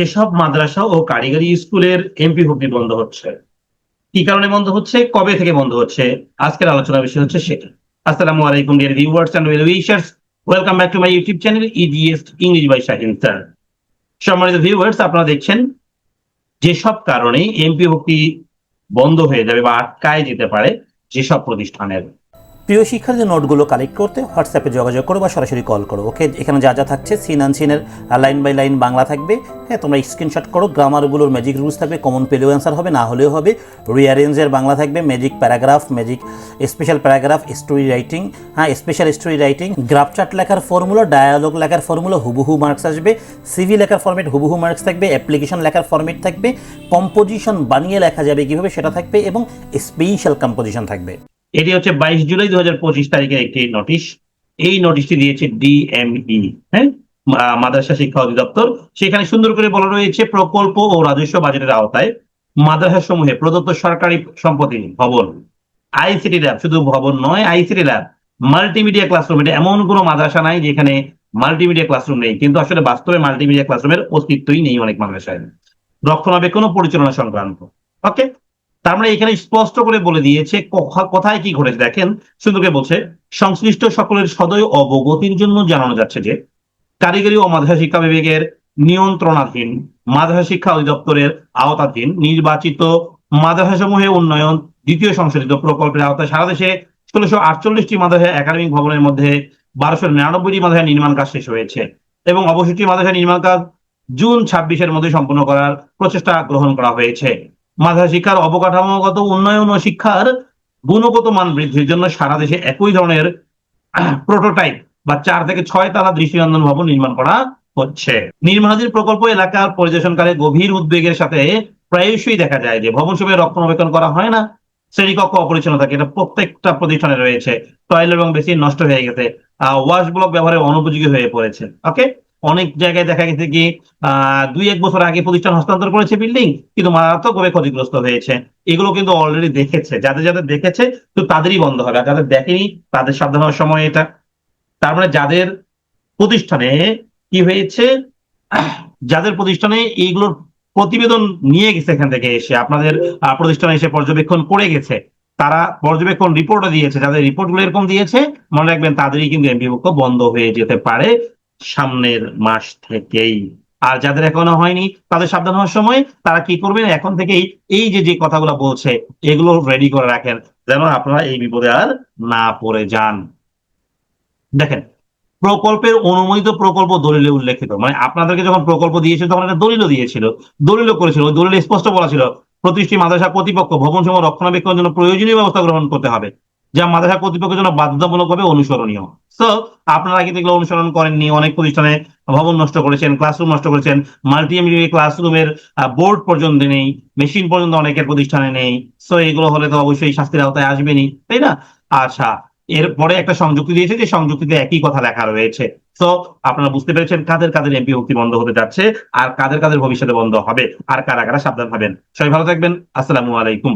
যেসব মাদ্রাসা ও কারিগরি স্কুলের এমপি ভর্তি বন্ধ হচ্ছে। কি কারণে বন্ধ হচ্ছে? কবে থেকে বন্ধ হচ্ছে? আজকের আলোচনা বিষয় হচ্ছে সেটা। আসসালামু আলাইকুম dear viewers and well wishers welcome back to my YouTube channel EGS English by Shahin sir সম্মানিত ভিউয়ার্স আপনারা দেখছেন, যেসব কারণে এমপি ভর্তি বন্ধ হয়ে যাবে বা আটকায় যেতে পারে যেসব প্রতিষ্ঠানের। প্রিয় শিক্ষার্থীদের নোটগুলো কালেক্ট করতে হোয়াটসঅ্যাপে যোগাযোগ করো বা সরাসরি কল করো ওকে এখানে যা যা থাকছে সিন আনসিনের লাইন বাই লাইন বাংলা থাকবে। হ্যাঁ তোমরা স্ক্রিনশট করো গ্রামারগুলোর ম্যাজিক রুলস থাকবে কমন পেলেও অ্যান্সার হবে, না হলেও হবে। রিয়ারেঞ্জের বাংলা থাকবে magic paragraph magic special paragraph story writing হ্যাঁ special story writing graph chart লেখার ফর্মুলা ডায়ালগ লেখার ফর্মুলা হুবহু মার্কস আসবে। সিভি লেখার ফর্মেট হুবহু মার্কস থাকবে অ্যাপ্লিকেশন লেখার ফর্মেট থাকবে কম্পোজিশন বানিয়ে লেখা যাবে কীভাবে সেটা থাকবে এবং স্পেশাল কম্পোজিশন থাকবে। এটি হচ্ছে বাইশ জুলাই দু হাজার পঁচিশ তারিখের একটি নোটিশ এই নোটিশটি দিয়েছে ডিএমই হ্যাঁ? মাদ্রাসা শিক্ষা অধিদপ্তর। সেখানে সুন্দর করে বলা রয়েছে প্রকল্প ও রাজস্ব বাজেটের আওতায় মাদ্রাসা সমূহে প্রদত্ত সরকারি সম্পত্তি ভবন। আইসিটি ল্যাব শুধু ভবন নয় আইসিটি ল্যাব মাল্টিমিডিয়া ক্লাসরুম এটা এমন কোনো মাদ্রাসা নাই যেখানে মাল্টিমিডিয়া ক্লাসরুম নেই। কিন্তু আসলে বাস্তবে মাল্টিমিডিয়া ক্লাসরুমের অস্তিত্বই নেই অনেক মাদ্রাসায়। রক্ষণাবেক্ষণ ও পরিচালনা সংক্রান্ত। ওকে তার মানে এখানে স্পষ্ট করে বলে দিয়েছে কোথা- কোথায় কি ঘটেছে। দেখেন, সুন্দরকে বলছে, সংশ্লিষ্ট সকলের সদয় অবগতির জন্য জানানো যাচ্ছে যে, কারিগরি ও মাদ্রাসা শিক্ষা বিভাগের নিয়ন্ত্রণাধীন মাদ্রাসা শিক্ষা অধিদপ্তরের আওতাধীন নির্বাচিত মাদ্রাসা সমূহে উন্নয়ন দ্বিতীয় সংশোধিত প্রকল্পের আওতায় সারা দেশে ষোলোশো আটচল্লিশটি মাদ্রাসা একাডেমিক ভবনের মধ্যে বারোশো নিরানব্বইটি মাদ্রাসা নির্মাণ কাজ শেষ হয়েছে এবং অবশিষ্ট মাদ্রাসা নির্মাণ কাজ জুন ছাব্বিশের মধ্যে সম্পন্ন করার প্রচেষ্টা গ্রহণ করা হয়েছে। মাদ্রাসা শিক্ষার অবকাঠামোগত উন্নয়ন ও শিক্ষার গুণগত মান বৃদ্ধির জন্য সারা দেশে একই ধরনের প্রোটোটাইপ বা চার থেকে ছয় তালা দৃষ্টিনন্দন ভবন নির্মাণ করা হচ্ছে। নির্মাণাধীন প্রকল্প এলাকার পরিদর্শনকালে গভীর উদ্বেগের সাথে প্রায়শই দেখা যায় যে ভবন সমূহে রক্ষণাবেক্ষণ করা হয় না, শ্রেণীকক্ষ অপরিচ্ছন্ন থাকে, এটা প্রত্যেকটা প্রতিষ্ঠানে রয়েছে। টয়লেট এবং বেশি নষ্ট হয়ে গেছে ওয়াশ ব্লক ব্যবহারে অনুপযোগী হয়ে পড়েছে ওকে অনেক জায়গায় দেখা গেছে কি দুই এক বছর আগে প্রতিষ্ঠান হস্তান্তর করেছে বিল্ডিং কিন্তু মারাত্মকভাবে ক্ষতিগ্রস্ত হয়েছে। এগুলো কিন্তু অলরেডি দেখেছে। যাদের যাদের দেখেছে, তো তাদেরই বন্ধ হবে। আর যাদের দেখেনি, তাদের সাবধান হওয়ার সময় এটা। তার মানে যাদের প্রতিষ্ঠানে কি হয়েছে, যাদের প্রতিষ্ঠানে এইগুলোর প্রতিবেদন নিয়ে গেছে এখান থেকে এসে, আপনাদের প্রতিষ্ঠানে এসে পর্যবেক্ষণ করে গেছে, তারা পর্যবেক্ষণ রিপোর্টও দিয়েছে। যাদের রিপোর্টগুলো এরকম দিয়েছে, মনে রাখবেন তাদেরই কিন্তু এমপিভুক্ত বন্ধ হয়ে যেতে পারে। সামনের মাস থেকেই। আর যাদের এখনও হয়নি, তাদের সাবধান হওয়ার সময় তারা কি করবেন? এখন থেকেই এই যে যে কথাগুলো বলছে, এগুলো রেডি করে রাখেন, যেন আপনারা এই বিপদে আর না পড়ে যান। দেখেন, প্রকল্পের অনুমোদিত প্রকল্প দলিলে উল্লেখিত। মানে আপনাদেরকে যখন প্রকল্প দিয়েছিল, তখন একটা দলিলও দিয়েছিল। দলিল করেছিল। ওই দলিলে স্পষ্ট বলা ছিল প্রতিষ্ঠি মাদ্রাসা কর্তৃপক্ষ ভবন সমূহ রক্ষণাবেক্ষণের জন্য প্রয়োজনীয় ব্যবস্থা গ্রহণ করতে হবে। যা মাদ্রাসা কর্তৃপক্ষের জন্য বাধ্যতামূলকভাবে অনুসরণীয়। তো আপনারা কিন্তু এগুলো অনুসরণ করেননি, অনেক প্রতিষ্ঠানে ভবন নষ্ট করেছেন ক্লাসরুম নষ্ট করেছেন মাল্টিমিডিয়া ক্লাসরুমের বোর্ড পর্যন্ত নেই মেশিন পর্যন্ত অনেকের প্রতিষ্ঠানে নেই। সো এগুলো হলে তো অবশ্যই শাস্তির আওতায় আসবেনি তাই না? আচ্ছা এরপরে একটা সংযুক্তি দিয়েছে, যে সংযুক্তিতে একই কথা লেখা রয়েছে। তো আপনারা বুঝতে পেরেছেন কাদের কাদের এমপি ভক্তি বন্ধ হতে যাচ্ছে আর কাদের কাদের ভবিষ্যতে বন্ধ হবে, আর কারা কারা সাবধান হবেন। সবাই ভালো থাকবেন, আসসালামু আলাইকুম।